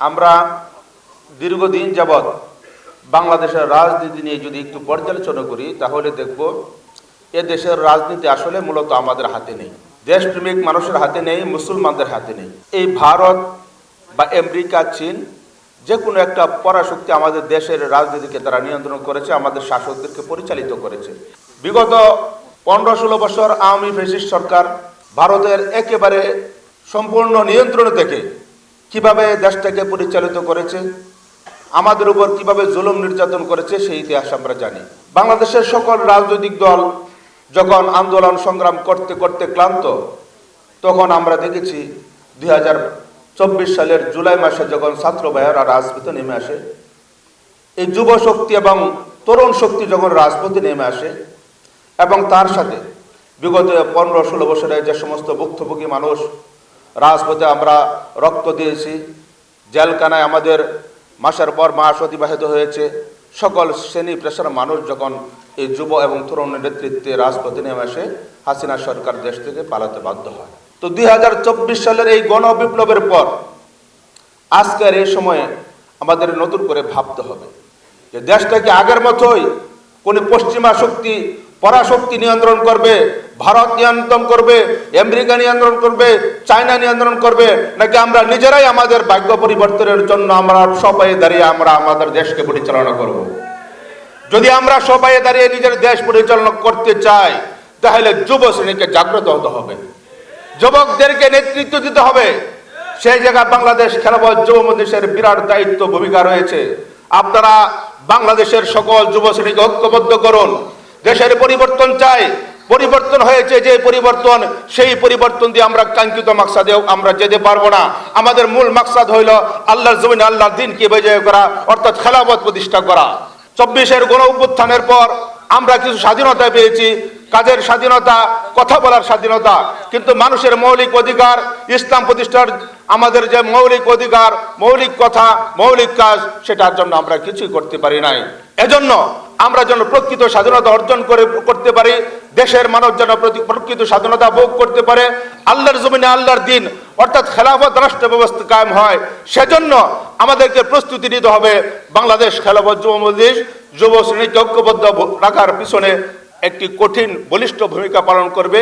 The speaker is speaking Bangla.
আমরা দীর্ঘদিন যাবৎ বাংলাদেশের রাজনীতি নিয়ে যদি একটু পর্যালোচনা করি, তাহলে দেখব এ দেশের রাজনীতি আসলে মূলত আমাদের হাতে নেই। দেশপ্রেমিক মানুষের হাতে নেই, মুসলমানদের হাতে নেই। এই ভারত বা আমেরিকা, চীন যে কোনো একটা পরাশক্তি আমাদের দেশের রাজনীতিকে তারা নিয়ন্ত্রণ করেছে, আমাদের শাসকদেরকে পরিচালিত করেছে। বিগত পনেরো ষোলো বছর আওয়ামী ফেসিস্ট সরকার ভারতের একেবারে সম্পূর্ণ নিয়ন্ত্রণ থেকে কীভাবে দেশটাকে পরিচালিত করেছে, আমাদের উপর কীভাবে জুলুম নির্যাতন করেছে, সেই ইতিহাস আমরা জানি। বাংলাদেশের সকল রাজনৈতিক দল যখন আন্দোলন সংগ্রাম করতে করতে ক্লান্ত, তখন আমরা দেখেছি দুই চব্বিশ সালের জুলাই মাসে যখন ছাত্র ভাইয়েরা রাজপথে নেমে আসে, এই যুব শক্তি এবং তরুণ শক্তি যখন রাজপথে নেমে আসে, এবং তার সাথে বিগত পনেরো ষোলো বছরে যে সমস্ত ভুক্তভোগী মানুষ রাজপথে আমরা রক্ত দিয়েছি, জেলখানায় আমাদের মাসের পর মাস অতিবাহিত হয়েছে। সকল শ্রেণি পেশার মানুষ যখন এই যুব এবং তরুণের নেতৃত্বে রাজপথে নেমে আসে, হাসিনা সরকার দেশ থেকে পালাতে বাধ্য হয়। তো দুই হাজার চব্বিশ সালের এই গণ বিপ্লবের পর আজকের এই সময়ে আমাদের নতুন করে ভাবতে হবে যে দেশটাকে আগের মতোই কোন পশ্চিমা শক্তি পরাশক্তি নিয়ন্ত্রণ করবে, ভারত নিয়ন্ত্রণ করবে, আমেরিকা নিয়ন্ত্রণ করবে, চায়না নিয়ন্ত্রণ করবে, নাকি আমরা নিজেরাই আমাদের ভাগ্য পরিবর্তনের জন্য আমরা সবাই দাঁড়িয়ে আমরা আমাদের দেশকে পরিচালনা করব। যদি আমরা সবাই দাঁড়িয়ে নিজের দেশ পরিচালনা করতে চাই, তাহলে যুব শ্রেণীকে জাগ্রত হতে হবে। যুবকদেরকে নেতৃত্ব দিতে হবে। সেই জায়গায় বাংলাদেশ খেলাবল যুব মজলিসের বিরাট দায়িত্ব, ভূমিকা রয়েছে। আপনারা বাংলাদেশের সকল যুব শ্রেণীকে ঐক্যবদ্ধ করুন। দেশের পরিবর্তন চাই। পরিবর্তন হয়েছে যে পরিবর্তন, সেই পরিবর্তন দিয়ে আমরা কাঙ্ক্ষিত মাকসাদেও আমরা যেতে পারব না। আমাদের মূল মাকসাদ হইল আল্লাহর জমিন আল্লাহর দিনকে বিজয় করা, অর্থাৎ খেলাবত প্রতিষ্ঠা করা। চব্বিশের গণ অভ্যুত্থানের পর আমরা কিছু স্বাধীনতা পেয়েছি, কাজের স্বাধীনতা, কথা বলার স্বাধীনতা। কিন্তু মানুষের মৌলিক অধিকার, ইসলাম প্রতিষ্ঠার আমাদের যে মৌলিক অধিকার, মৌলিক কথা, মৌলিক কাজ, সেটার জন্য আমরা কিছুই করতে পারি নাই। এজন্য আমরা যেন প্রকৃত স্বাধীনতা অর্জন করে করতে পারি, দেশের মানুষ যেন প্রকৃত স্বাধীনতা ভোগ করতে পারে, আল্লাহর জমিনে আল্লাহর দিন, অর্থাৎ খেলাফত রাষ্ট্র ব্যবস্থা কায়েম হয়। সেজন্য আমাদেরকে প্রস্তুতি নিতে হবে বাংলাদেশ খেলাফত যুব মজলিস, যুব শ্রেণীকে ঐক্যবদ্ধ রাখার পিছনে একটি কঠিন, বলিষ্ঠ ভূমিকা পালন করবে।